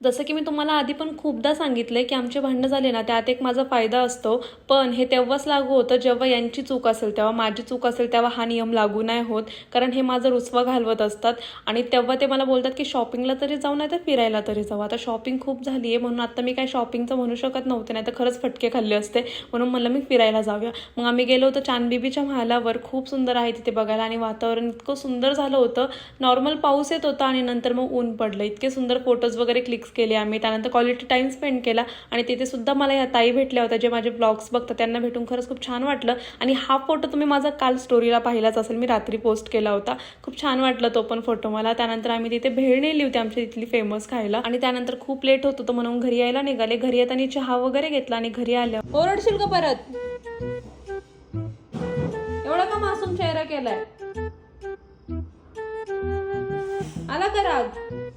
जसं की मी तुम्हाला आधी पण खूपदा सांगितलंय की आमचे भांडणं झाले ना त्यात एक माझा फायदा असतो. पण हे तेव्हाच लागू होतं जेव्हा यांची चूक असेल तेव्हा माझी चूक असेल तेव्हा हा नियम लागू नाही होत. कारण हे माझं रुसवा घालवत असतात. आणि तेव्हा ते मला बोलतात की शॉपिंगला तरी जाऊ नाही तर फिरायला तरी जाऊ. आता शॉपिंग खूप झाली आहे म्हणून आता मी काय शॉपिंगचं म्हणू शकत नव्हते नाही तर खरंच फटके खाल्ले असते. म्हणून म्हणलं मी फिरायला जाऊया. मग आम्ही गेलो होतो चांदबिबीच्या महालावर. खूप सुंदर आहे तिथे बघायला आणि वातावरण इतकं सुंदर झालं होतं. नॉर्मल पाऊस येत होता आणि नंतर मग ऊन पडलं. इतके सुंदर फोटोज वगैरे क्लिक क्लिक्स केले आम्ही. त्यानंतर क्वालिटी टाईम स्पेंड केला. आणि तिथे सुद्धा मला या ताई भेटल्या होत्या जे माझे ब्लॉग्स बघतात त्यांना भेटून खरंच खूप छान वाटलं. आणि हा फोटो तुम्ही माझा काल स्टोरीला पाहिलाच असेल. मी रात्री पोस्ट केला होता. खूप छान वाटलं तो पण फोटो मला. त्यानंतर आम्ही तिथे भेळ नेली होती आमच्या तिथली फेमस खायला. आणि त्यानंतर खूप लेट होत होतं म्हणून घरी यायला निघाले. घरी येताना चहा वगैरे घेतला आणि घरी आल्या. ओरडशील का परत? एवढा का मासूम चेहरा केलाय? आला का राग?